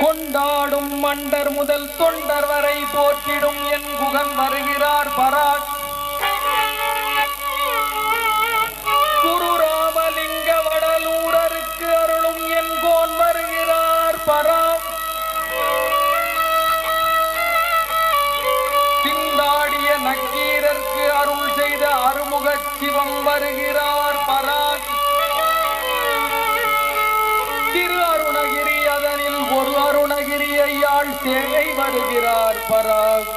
கொண்டாடும் மண்டர் முதல் தொண்டர் வரை போற்றிடும் என் குகன் வருகிறார் பராக். குரு ராமலிங்க வடலூரருக்கு அருளும் என் கோன் வருகிறார் பராக். திண்டாடிய நக்கீரர்க்கு அருள் செய்த அருமுக சிவம் வருகிறார் பராக். ஒரு அருணகிரி ஐயாள் வருகிறார் பராக்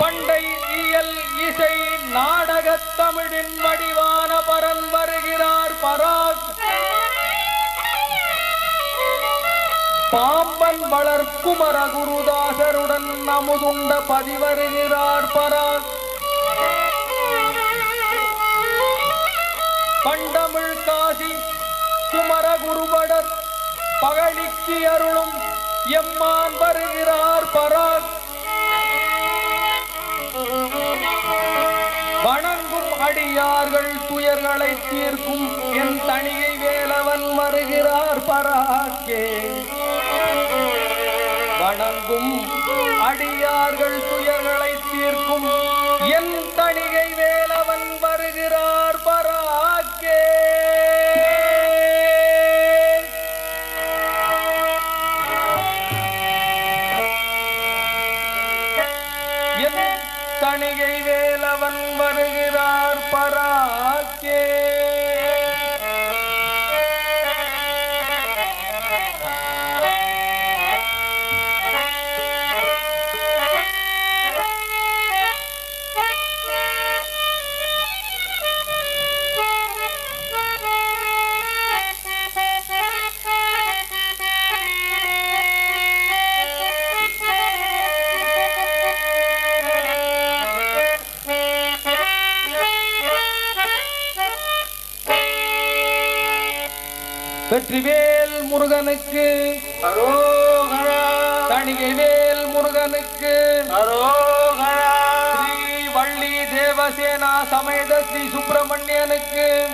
பண்டை இயல் இசை நாடகத் தமிழின் வடிவான பரன் வருகிறார் பராக் பாம்பன் வளர்க்குமர குருதாசருடன் நமுதுண்ட பதிவருகிறார் பராக் குமர குருபடர் பகழிக்கு அருளும் எம்மான் வருகிறார் பராக். வணங்கும் அடியார்கள் துயர்களை தீர்க்கும் என் தனியை வேலவன் வருகிறார் பராக்கே. வணங்கும் அடியார்கள் துயர்களை தீர்க்கும் என் தனி காணிகை வேலவன் வருகிறார் பராக்கே. வெற்றிவேல் முருகனுக்கு. அரோகரா. தணிகை வேல் முருகனுக்கு. அரோகரா. ஸ்ரீ வள்ளி தேவசேனா சமேத ஸ்ரீ சுப்பிரமணியனுக்கு.